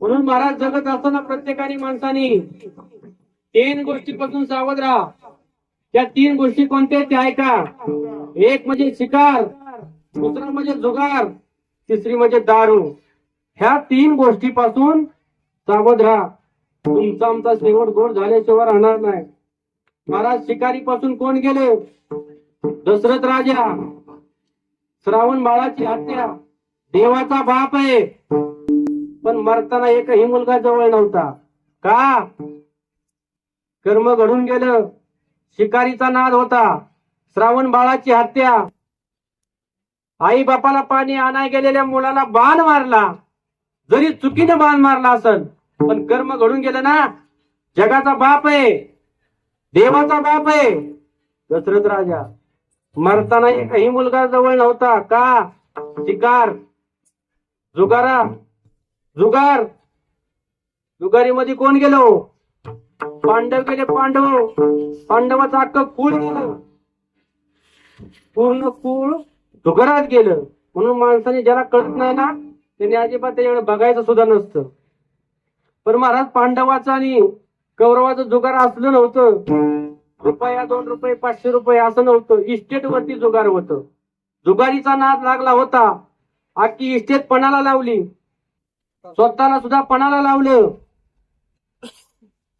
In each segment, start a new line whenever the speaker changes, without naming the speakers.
म्हणून महाराज जगत असताना प्रत्येकाने माणसाने तीन गोष्टीपासून सावध राहा. त्या तीन गोष्टी कोणत्या त्या ऐका. एक म्हणजे शिकार दुसरा म्हणजे जुगार तिसरी म्हणजे दारू. ह्या तीन गोष्टीपासून सावध राहा. तुमचा आमचा शेवट गोड झाल्याशिवाय राहणार नाही. महाराज शिकारी पासून कोण गेले? दशरथ राजा. श्रावण बाळाची हत्या. देवाचा बाप आहे. पण मरताना एकही मुलगा जवळ नव्हता. का? कर्म घडून गेलं. शिकारीचा नाद होता. श्रावण बाळाची हत्या. आई बापाला पाणी आणाय गेलेल्या मुलाला बाण मारला. जरी चुकीने बाण मारला असल पण कर्म घडून गेलं ना. जगाचा बाप आहे. देवाचा बाप आहे. दशरथ राजा मरताना एकही मुलगा जवळ नव्हता. का? शिकार. जुगारा. जुगार. जुगारीमध्ये कोण गेलो? पांडव गेले पांडव. पांडवाचं अख्खं कुळ गेलं. पूर्ण कुळ जुगारात गेलं. म्हणून माणसाने ज्याला कळत नाही ना त्याने अजिबात त्याच्याकडे बघायचं सुद्धा नसतं. पण महाराज पांडवाचं आणि कौरवाचं जुगार असलं नव्हतं. रुपया दोन रुपये पाचशे रुपये असं नव्हतं. इस्टेट वरती जुगार होत. जुगारीचा नाद लागला होता. अख्खी इस्टेट पणाला लावली. स्वतःला सुद्धा पणाला लावलं.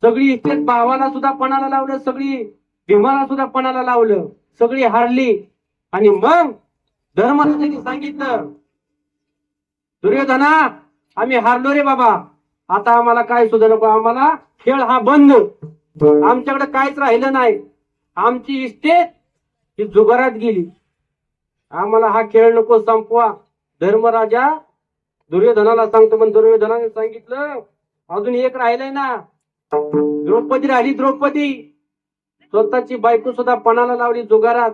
सगळी इस्टेट भावाला सुद्धा पणाला लावलं सगळी भीमाला सुद्धा पणाला लावलं सगळी हारली. आणि मग धर्मराजांनी सांगितलं दुर्योधना आम्ही हारलो रे बाबा. आता आम्हाला काय सुद्धा नको आम्हाला खेळ हा बंद. आमच्याकडे काहीच राहिलं नाही. आमची इस्टेट ही जुगारात गेली. आम्हाला हा खेळ नको संपवा. धर्मराजा दुर्योधनाला सांगतो पण दुर्योधनाने सांगितलं अजून एक राहिलंय ना. द्रौपदी राहिली द्रौपदी. स्वतःची बायको सुद्धा पणाला लावली जुगारात.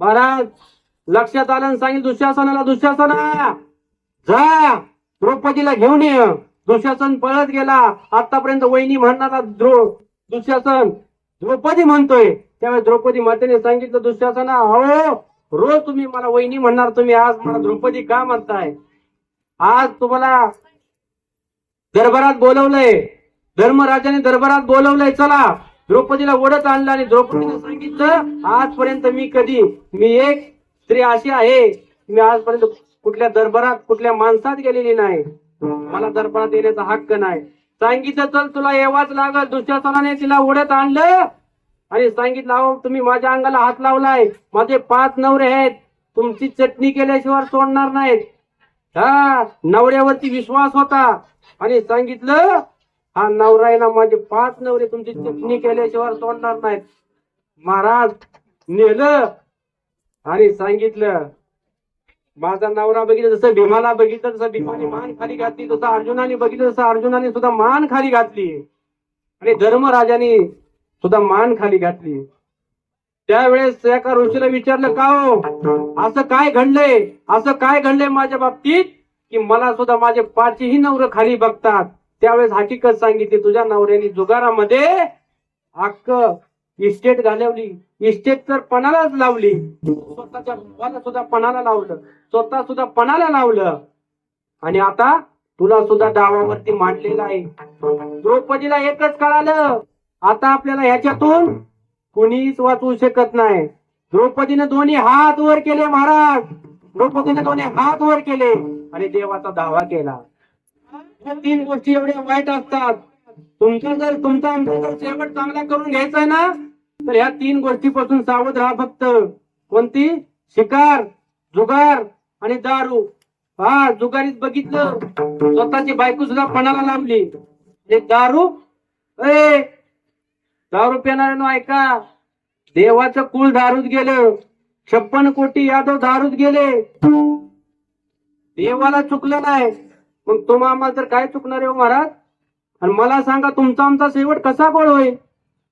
महाराज लक्षात आलं आणि सांगितलं दुःशासनाला दुःशासना. जा द्रौपदीला घेऊन ये. दुःशासन पळत गेला. आतापर्यंत वहिनी म्हणणारा द्रो दुःशासन. द्रौपदी म्हणतोय. त्यावेळेस द्रौपदी मातेने सांगितलं दुःशासना हो रोज तुम्ही मला वहिनी म्हणणार तुम्ही आज मला द्रौपदी का म्हणताय? आज तुम्हाला दरबारात बोलवलंय. धर्मराजाने दरबारात बोलवलंय. चला द्रौपदीला ओढत आणलं आणि द्रौपदीने सांगितलं आजपर्यंत मी कधी मी एक स्त्री अशी आहे मी आजपर्यंत कुठल्या दरबारात कुठल्या माणसात गेलेली नाही. मला दरबारात येण्याचा हक्क नाही. सांगितलं चल तुला येवाच लागल. दुसऱ्या तिला ओढत आणलं आणि सांगितलं अहो तुम्ही माझ्या अंगाला हात लावलाय. माझे पाच नवरे आहेत. तुमची चटणी केल्याशिवाय सोडणार नाहीत. हा नवऱ्यावरती विश्वास होता. आणि सांगितलं हा नवरा आहे ना माझे पाच नवरे तुमची चटणी केल्याशिवाय सोडणार नाहीत. महाराज नेलं. आणि सांगितलं माझा नवरा बघितलं जसं भीमाला बघितलं तसं भीमाने मान खाली घातली तसं अर्जुनाने बघितलं तसं अर्जुनाने सुद्धा मान खाली घातली. आणि धर्मराजाने सुद्धा मान खाली घातली. त्यावेळेस एका ऋषीला विचारलं का हो? असं काय घडलंय? असं काय घडलंय माझ्या बाबतीत की मला सुद्धा माझे पाचही नवर खाली बघतात? त्यावेळेस हकीकत सांगितली तुझ्या नवऱ्याने जुगारामध्ये अक्क इस्टेट घालवली. इस्टेट तर पणालाच लावली. स्वतःच्या सुद्धा पणाला लावलं. स्वतः सुद्धा पणाला लावलं. आणि आता तुला सुद्धा डावावरती मांडलेलं आहे. द्रौपदीला एकच कळालं आता आपल्याला ह्याच्यातून कुणीच वाचवू शकत नाही. द्रौपदीने दोन्ही हात वर केले महाराज. द्रौपदीने दोन्ही हात वर केले आणि देवाचा दावा केला. तीन गोष्टी एवढ्या वाईट असतात. तुमचा जर तुमचा आमचा जर शेवट चांगला करून घ्यायचा आहे ना तर ह्या तीन गोष्टीपासून सावध राहा फक्त. कोणती? शिकार जुगार आणि दारू. हा जुगारीत बघितलं. स्वतःची बायको सुद्धा पणाला लावली म्हणजे दारू? ए दारू पिणाऱ्यानो ऐका. देवाचं कुळ दारूत गेलं. छप्पन कोटी यादव दारूत गेले. देवाला चुकलं नाही. मग तुम्हा आम्हाला तर काय चुकणार आहे हो महाराज? आणि मला सांगा तुमचा आमचा शेवट कसा गोळ होईल?